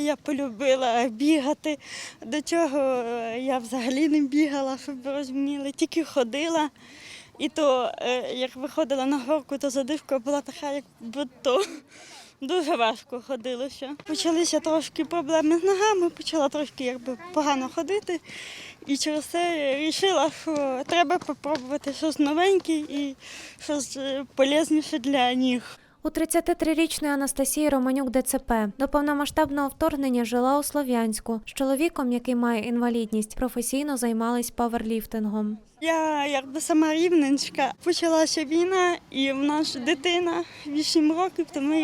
Я полюбила бігати. До цього е, я взагалі не бігала, щоб ви розуміли, тільки ходила. І то, е, як виходила на горку, то задивка була така, як будто дуже важко ходилося. Почалися трошки проблеми з ногами, почала трошки якби погано ходити. І через це вирішила, що треба спробувати щось новеньке і щось е, полезніше для ніг. У 33-річної Анастасії Романюк ДЦП до повномасштабного вторгнення жила у Слов'янську. З чоловіком, який має інвалідність, професійно займалась паверліфтингом. Я якби сама рівненська. Почалася війна, і в нас дитина 8 років, то ми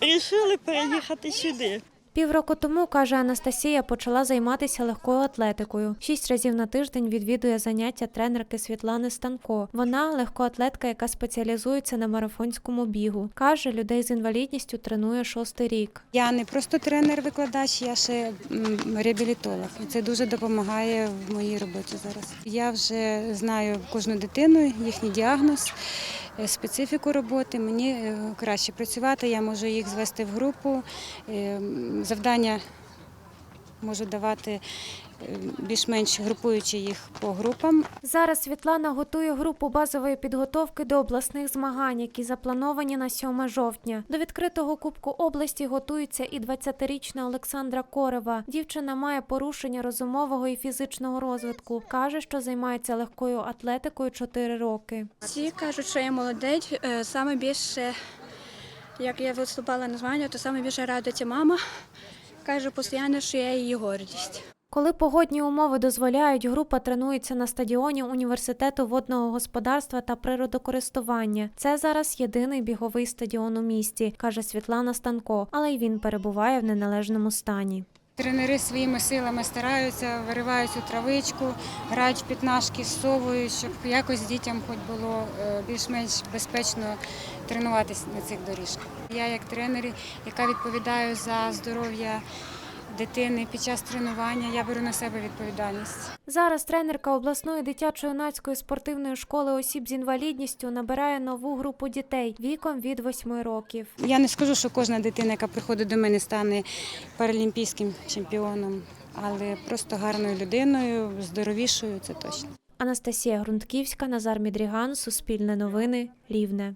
вирішили переїхати сюди. Півроку тому, каже Анастасія, почала займатися легкою атлетикою. Шість разів на тиждень відвідує заняття тренерки Світлани Станко. Вона легкоатлетка, яка спеціалізується на марафонському бігу. Каже, людей з інвалідністю тренує шостий рік. Я не просто тренер-викладач, я ще реабілітолог. Це дуже допомагає в моїй роботі зараз. Я вже знаю кожну дитину, їхній діагноз, специфіку роботи. Мені е, краще працювати, я можу їх звести в групу. е, Завдання можу давати е, більш-менш групуючи їх по групам. Зараз Світлана готує групу базової підготовки до обласних змагань, які заплановані на 7 жовтня. До відкритого кубку області готується і 20-річна Олександра Корева. Дівчина має порушення розумового і фізичного розвитку. каже, що займається легкою атлетикою 4 роки. Всі кажуть, що я молодець. Е, Саме більше, як я виступала на змаганнях, то саме більше радується мама. Каже постійно, що я її гордість. Коли погодні умови дозволяють, група тренується на стадіоні університету водного господарства та природокористування. Це зараз єдиний біговий стадіон у місті, каже Світлана Станко, але й він перебуває в неналежному стані. Тренери своїми силами стараються, виривають цю травичку, грають в п'ятнашки, совують, щоб якось дітям хоч було е, більш-менш безпечно тренуватися на цих доріжках. Я як тренер, яка відповідаю за здоров'я дитини під час тренування, я беру на себе відповідальність. Зараз тренерка обласної дитячо-юнацької спортивної школи осіб з інвалідністю набирає нову групу дітей віком від 8 років. Я не скажу, що кожна дитина, яка приходить до мене, стане паралімпійським чемпіоном, але просто гарною людиною, здоровішою, це точно. Анастасія Грунтківська, Назар Мідріган, Суспільне новини, Рівне.